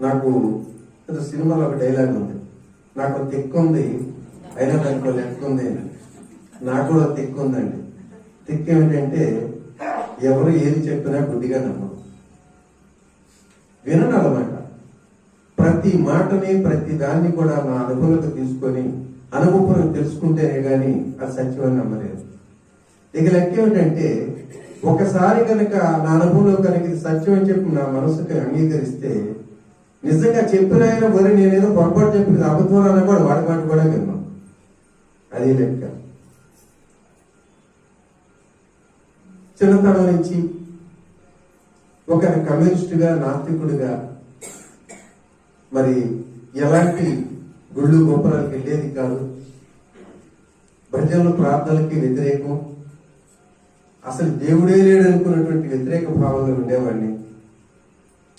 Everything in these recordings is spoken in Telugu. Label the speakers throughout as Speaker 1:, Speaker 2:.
Speaker 1: నాకు ఏదో సినిమాలో ఒక డైలాగ్ ఉంది. నాకు ఒక తిక్కు ఉంది. అయినా దానికి ఒక లెక్క ఉంది నాకు కూడా ఒక తిక్కు ఉందండి. తిక్కు ఏమిటంటే ఎవరు ఏది చెప్పినా గుడ్డిగా నమ్మరు. వినను అనమాట ప్రతి మాటని ప్రతి దాన్ని కూడా నా అనుభవంలోకి తీసుకొని అనుభవం తెలుసుకుంటేనే కానీ అది సత్యమని నమ్మలేదు. ఇక లెక్క ఏమిటంటే ఒకసారి కనుక నా అనుభవంలో కనుక సత్యం అని చెప్పి నా మనసుకి అంగీకరిస్తే నిజంగా చెప్పిన ఆయన మరి నేనేదో పొరపాటు చెప్పింది అబద్ధం అన్న కూడా వాడి మాట కూడా విన్నాం అది లెక్క. చిన్నతనం నుంచి ఒక కమ్యూనిస్టుగా నాస్తికుడిగా మరి ఎలాంటి గుళ్ళు గోపురాలకు వెళ్ళేది కాదు. భజనలు ప్రార్థనలకి వ్యతిరేకం. అసలు దేవుడే లేడు అనుకున్నటువంటి వ్యతిరేక భావంలో ఉండేవాడిని.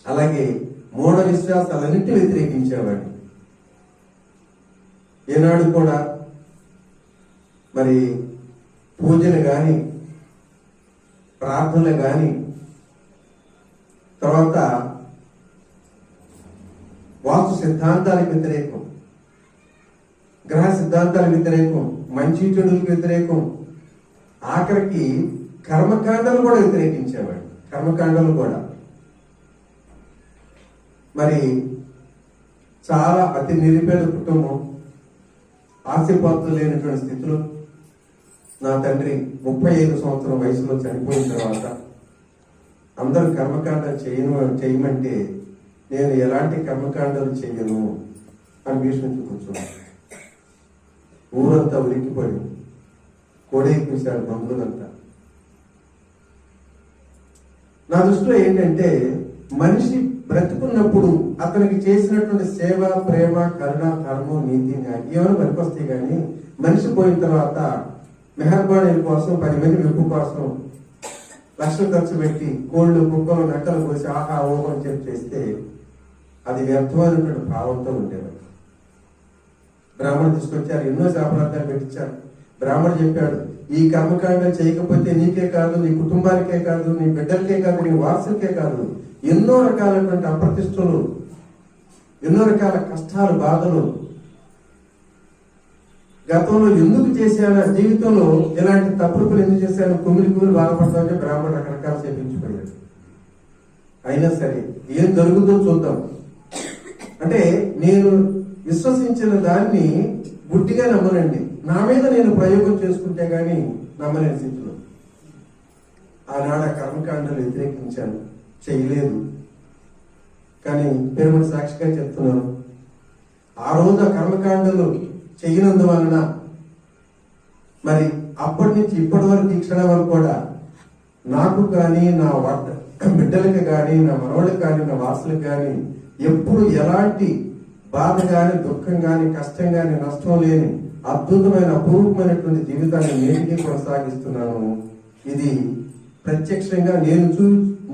Speaker 1: అలాగే మూఢ విశ్వాసాలన్నింటినీ వ్యతిరేకించేవాడు. ఏనాడు కూడా మరి పూజలు కానీ ప్రార్థనలు కానీ తర్వాత వాస్తు సిద్ధాంతాలకు వ్యతిరేకం గ్రహ సిద్ధాంతాలకు వ్యతిరేకం మంచి చెడులకు వ్యతిరేకం ఆఖరికి కర్మకాండలు కూడా వ్యతిరేకించేవాడు. కర్మకాండలు కూడా. మరి చాలా అతి నిరుపేద కుటుంబం ఆశీపాత్రులు లేనటువంటి స్థితిలో నా తండ్రి ముప్పై ఐదు సంవత్సరం వయసులో చనిపోయిన తర్వాత అందరూ కర్మకాండ చేయను చేయమంటే నేను ఎలాంటి కర్మకాండలు చేయను అని భీష్మించి కూర్చున్నాను. ఊరంతా ఉలిక్కిపోయి కోడెక్కించాడు బంధువులంతా. నా దృష్టిలో ఏంటంటే మనిషి బ్రతుకున్నప్పుడు అతనికి చేసినటువంటి సేవ ప్రేమ కరుణ కర్మం నీతి న్యాయం ఏమైనా పనికొస్తాయి కానీ మనిషి పోయిన తర్వాత మెహర్బాణీల కోసం పది మంది మెప్పు కోసం లక్షలు ఖర్చు పెట్టి కోళ్ళు కుక్కలు నక్కలు కోసి ఆహా ఓహో అని చెప్పి చేస్తే అది వ్యర్థమైనటువంటి భావంతో ఉండేవాడు. బ్రాహ్మణుడు తీసుకొచ్చారు ఎన్నో శాపనార్థాలు పెట్టించారు. బ్రాహ్మణుడు చెప్పాడు ఈ కర్మకాండ చేయకపోతే నీకే కాదు నీ కుటుంబానికే కాదు నీ బిడ్డలకే కాదు నీ వారసులకే కాదు. ఎన్నో రకాలైనటువంటి అప్రతిష్టలు ఎన్నో రకాల కష్టాలు బాధలు. గతంలో ఎందుకు చేశాను జీవితంలో ఇలాంటి తప్పులు ఎందుకు చేశాను కుమిలి కుమిలి బాధపడతామని బ్రాహ్మణుడు రకరకాలు చేపించిపోయాడు అయినా సరే ఏం జరుగుతుందో చూద్దాం. అంటే నేను విశ్వసించిన దాన్ని గుడ్డిగా నమ్మనండి. నా మీద నేను ప్రయోగం చేసుకుంటే గాని నమ్మలేని స్థితిలో. ఆనాడు ఆ కర్మకాండలు వ్యతిరేకించాను. చేయలేదు. కానీ పెరుమడి సాక్షిగా చెప్తున్నాను. ఆ రోజు ఆ కర్మకాండలు చేయనందువలన మరి అప్పటి నుంచి ఇప్పటి వరకు ఈ క్షణం వరకు కూడా నాకు కానీ నా వడ్డ బిడ్డలకి కానీ నా మనవడికి కానీ నా వాసులకు కానీ ఎప్పుడు ఎలాంటి బాధ కానీ దుఃఖం కానీ కష్టం కానీ నష్టం లేని అద్భుతమైన అపూర్వమైనటువంటి జీవితాన్ని నేటికి కొనసాగిస్తున్నాను. ఇది ప్రత్యక్షంగా నేను చూ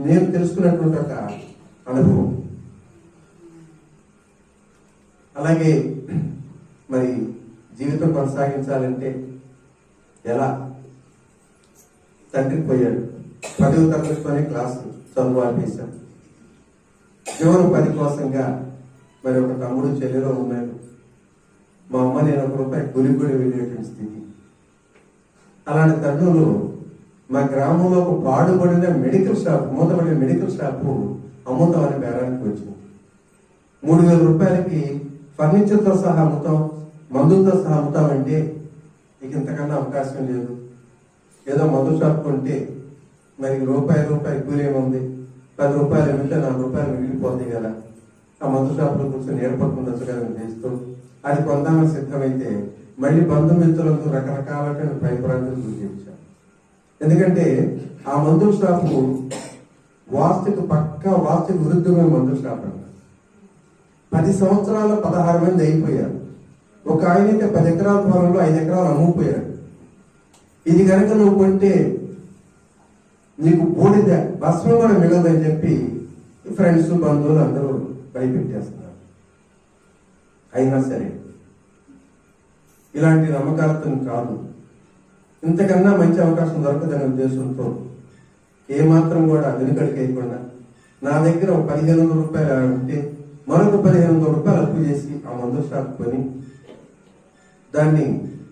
Speaker 1: నేను తెలుసుకున్నటువంటి ఒక అనుభవం. అలాగే మరి జీవితం కొనసాగించాలంటే ఎలా? తండ్రి పోయాడు. పదవ తరగతిలోనే క్లాసు చదువు ఆపేశాం చివరి పని కోసంగా మరి ఒక తమ్ముడు చెల్లెలో ఉన్నాడు మా అమ్మ నేను ఒక రూపాయి గురి కూడా వెళ్ళేటువంటి స్థితి. అలాంటి తరుణంలో మా గ్రామంలో ఒక పాడుబడిన మెడికల్ షాప్ మూతపడిన మెడికల్ షాపు అమ్ముతామని బేరానికి వచ్చింది. మూడు వేల రూపాయలకి ఫర్నిచర్తో సహా అమ్ముతాం మందులతో సహా అమ్ముతామంటే ఇక ఇంతకన్నా అవకాశం లేదు. ఏదో మందు షాప్ కొంటే మరి రూపాయి రూపాయి కూలి ఏముంది పది రూపాయలు అమ్మితే నాలుగు రూపాయలు మిగిలిపోతాయి కదా. ఆ మందు షాప్లో కూర్చొని ఏర్పడుతుండొచ్చు కదా చేస్తూ అది కొందామని సిద్ధమైతే మళ్ళీ బంధుమిత్రులతో రకరకాలైన భయప్రాంతులు గుర్తించారు ఎందుకంటే ఆ మందుల షాపు వాస్తుకు పక్క వాస్తు విరుద్ధమైన మందుల షాప్ అంట. పది సంవత్సరాల పదహారు మంది అయిపోయారు. ఒక ఆయన అయితే పది ఎకరాల పొలంలో ఐదు ఎకరాలు అమ్ముకుపోయాడు. ఇది కనుక నువ్వు కొంటే నీకు బూడిద భస్మం కూడా మిగలదని చెప్పి ఫ్రెండ్స్ బంధువులు అందరూ భయపెట్టేస్తున్నారు. అయినా సరే ఇలాంటి నమ్మకాలతో కాదు. ఇంతకన్నా మంచి అవకాశం దొరకదనే ఉద్దేశంతో ఏమాత్రం కూడా వెనుకడికి వేయకుండా నా దగ్గర ఒక పదిహేను వందల రూపాయలు ఉంటే మరొక పదిహేను వందల రూపాయలు అప్పు చేసి ఆ మందు షాప్ కొని దాన్ని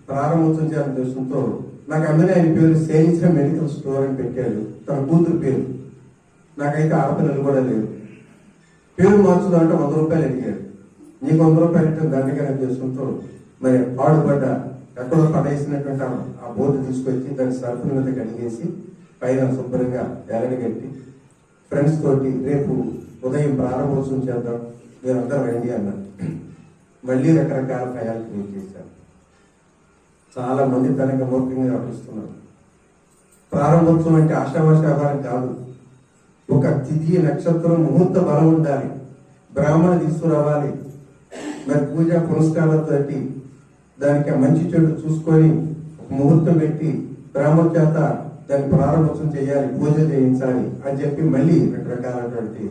Speaker 1: ప్రారంభోత్సవం చేయాలని ఉద్దేశంతో నాకు అందరి ఆయన పేరు సేయించిన మెడికల్ స్టోర్ అని పెట్టాడు. తన కూతురు పేరు. నాకైతే ఆడపిల్లలు కూడా లేవు పేరు మార్చుదాం అంటే వంద రూపాయలు అడిగాడు. నీకు వంద రూపాయలు ఇట్టే దండగా ఉద్దేశంతో మరి పాడుపడ్డ ఎక్కడో పడేసినటువంటి ఆ- బోర్డు తీసుకొచ్చి దాని సర్ఫుల మీద కడిగేసి పైన శుభ్రంగా ఎలడి కట్టి ఫ్రెండ్స్ తోటి రేపు ఉదయం ప్రారంభోత్సవం చేద్దాం మీరందరూ రండి అన్నారు. మళ్ళీ రకరకాల భయాలు క్రియేట్ చేశారు చాలా మంది తనకి మూర్ఖంగా నటిస్తున్నారు. ప్రారంభోత్సవం అంటే ఆషామాష వ్యవహారం కాదు. ఒక తిథి నక్షత్రం ముహూర్త బలం ఉండాలి. బ్రాహ్మణ తీసుకురావాలి. మరి పూజ పునస్కారాలతోటి దానికి ఆ మంచి చెడు చూసుకొని ఒక ముహూర్తం పెట్టి బ్రాహ్మణ చేత దాన్ని ప్రారంభోత్సవం చేయాలి పూజ చేయించాలి అని చెప్పి మళ్ళీ రకరకాలటువంటి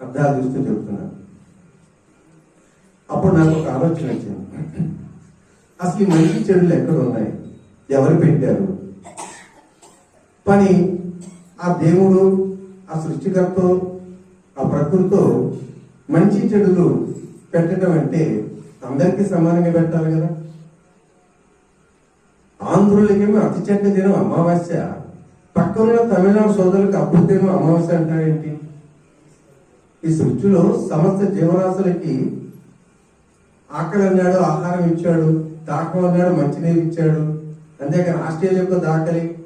Speaker 1: అర్థాలు చూస్తూ చెప్తున్నారు. అప్పుడు నాకు ఒక ఆలోచన వచ్చింది. అసలు ఈ మంచి చెడులు ఎక్కడ ఉన్నాయి? ఎవరు పెట్టారు? పని ఆ దేవుడు ఆ సృష్టికర్త ఆ ప్రకృతితో మంచి చెడులు పెట్టడం అంటే అందరికీ సమానంగా పెట్టాలి కదా? ఆంధ్రులకేమో అతి చెడ్డ దినం అమావాస్య. పక్కనున్న తమిళనాడు సోదరులకు అప్పుడు దినం అమావాస్య అంటారేంటి? ఈ సృష్టిలో సమస్త జీవరాశులకి ఆకలి అన్నాడు ఆహారం ఇచ్చాడు దాహం అన్నాడు మంచినీరు ఇచ్చాడు. అంతేకాని యొక్క దాకలి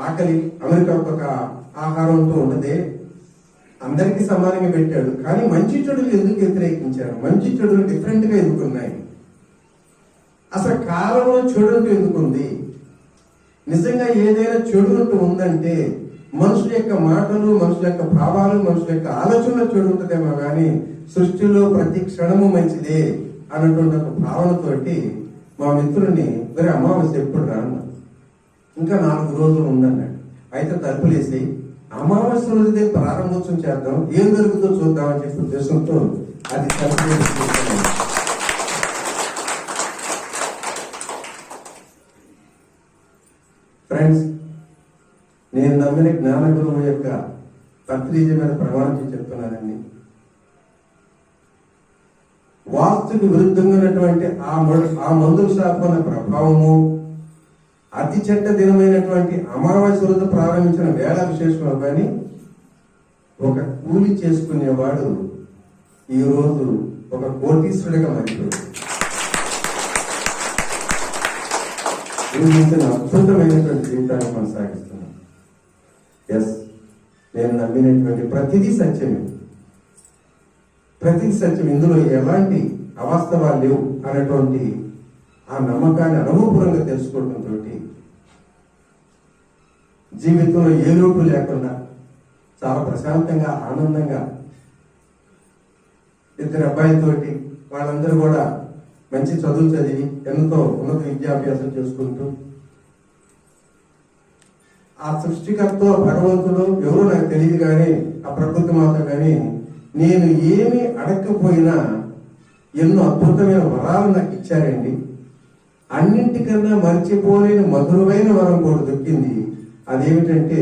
Speaker 1: ఆకలి అమెరికా యొక్క ఆహారంతో ఉన్నదే. అందరికీ సమానంగా పెట్టాడు. కానీ మంచి చెడులు ఎందుకు వ్యతిరేకించారు? మంచి చెడులు డిఫరెంట్గా ఎందుకున్నాయి అసలు కాలంలో చెడు అంటూ ఎందుకుంది నిజంగా ఏదైనా చెడు అంటూ ఉందంటే మనుషుల యొక్క మాటలు మనుషుల యొక్క భావాలు మనుషుల యొక్క ఆలోచనలో చెడు ఉంటుందేమో కానీ సృష్టిలో ప్రతి క్షణము మంచిదే అన్నటువంటి ఒక భావనతోటి మా మిత్రుడిని మరి అమావాస్య ఎప్పుడు రాను? ఇంకా నాలుగు రోజులు ఉందన్నాడు. అయితే తలుపులేసి అమావాస్య రోజుదే ప్రారంభోత్సవం చేద్దాం. ఏం జరుగుతుందో చూద్దాం అని చెప్పి ఉద్దేశంతో అది ఫ్రెండ్స్ నేను నమ్మిన జ్ఞాన గురువు యొక్క పత్రిక మీద ప్రమాణం చెప్తున్నానండి. వాస్తుకు విరుద్ధంగా ఉన్నటువంటి ఆ ఆ మందుల శాపన ప్రభావము అతి చెడ్డ దినమైనటువంటి అమావాస్య రోజు ప్రారంభించిన వేళ విశేషం కానీ ఒక కూలి చేసుకునేవాడు ఈ రోజు ఒక కోటీశ్వరుడిగా మారిపోయాడు. ఊహించిన అద్భుతమైనటువంటి జీవితాన్ని కొనసాగిస్తున్నాను. ఎస్ నేను నమ్మినటువంటి ప్రతిదీ సత్యమే. ప్రతి సత్యం. ఇందులో ఎలాంటి అవాస్తవాలు లేవు అనేటువంటి ఆ నమ్మకాన్ని అనుభవపూర్వంగా తెలుసుకోవడంతో జీవితంలో ఏ లోపు లేకుండా చాలా ప్రశాంతంగా ఆనందంగా ఇద్దరు అబ్బాయిలతోటి వాళ్ళందరూ కూడా మంచి చదువు చదివి ఎంతో ఉన్నత విద్యాభ్యాసం చేసుకుంటూ ఆ సృష్టికర్త భగవంతుడు ఎవరో నాకు తెలియదు కానీ ఆ ప్రకృతి మాత కానీ నేను ఏమి అడగకపోయినా ఎన్నో అద్భుతమైన వరాలు నాకు ఇచ్చారండి. అన్నింటికన్నా మర్చిపోలేని మధురమైన వరం కూడా దొక్కింది అదేమిటంటే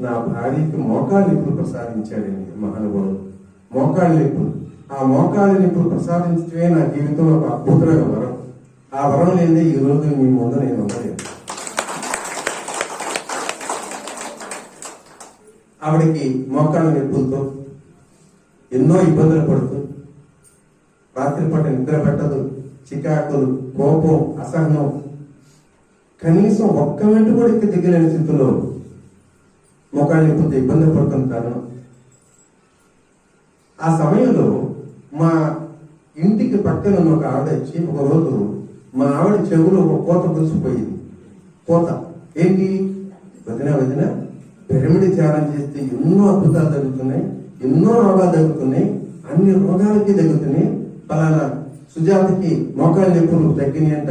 Speaker 1: నా భార్యకి మోకాళ్ళ నిప్పులు ప్రసాదించాడండి మహానుభావుడు. మోకాళ్ళ నిప్పులు. ఆ మోకాళ్ళ నిప్పులు ప్రసాదించడమే నా జీవితంలో ఒక అద్భుతమైన వరం. ఆ వరం లేదే ఈ రోజు మీ ముందు నేను ఉండలేదు ఆవిడకి మోకాళ్ళ నొప్పులతో ఎన్నో ఇబ్బందులు పడుతూ రాత్రిపూట నిద్ర పెట్టదు. చికాకులు కోపం అసహనం. కనీసం ఒక్క వెంట కూడా ఇక్కడ దిగలేని స్థితిలో ఒకళ్ళని కొంత ఇబ్బంది పడుతుంటాను ఆ సమయంలో మా ఇంటికి పక్కన ఉన్న ఒక ఆవిడ వచ్చి ఒకరోజు మా ఆవిడ చెవులో ఒక కోత కూసిపోయింది కోత. ఏంటి? వదిన వదిన పిరమిడ్ ధ్యానం చేస్తే ఎన్నో అద్భుతాలు జరుగుతున్నాయి ఎన్నో రోగాలు తగ్గుతున్నాయి అన్ని రోగాలకి తగ్గుతున్నాయి పలానా సుజాతకి మోకాళ్ళ నొప్పులు తగ్గినాయి అంట.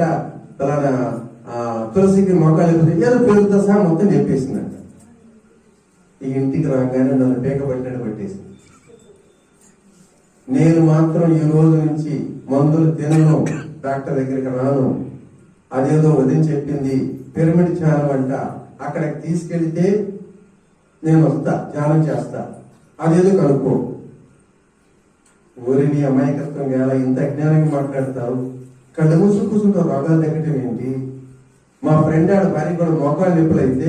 Speaker 1: తులసికి మోకాళ్ళ నొప్పులు ఏదో పేరుతో సహా మొత్తం చెప్పేసిందంట. ఈ ఇంటికి రాగానే నన్ను పేకబట్టినట్టు పట్టేసింది. నేను మాత్రం ఈ రోజు నుంచి మందులు తినను డాక్టర్ దగ్గరికి రాను. అదేదో వదిలి చెప్పింది పిరమిడ్ ధ్యానం అంట. అక్కడికి తీసుకెళ్తే నేను వస్తా ధ్యానం చేస్తా. అదేదో కనుక్కో. ఊరి మీ అమాయకత్వం ఎలా ఇంత అజ్ఞానంగా మాట్లాడతావు కళ్ళు మూసు కూర్చుంటావు. రోగాలు తగ్గటం ఏంటి? మా ఫ్రెండ్ ఆడ భార్య కూడా మోకాలు నొప్పులు అయితే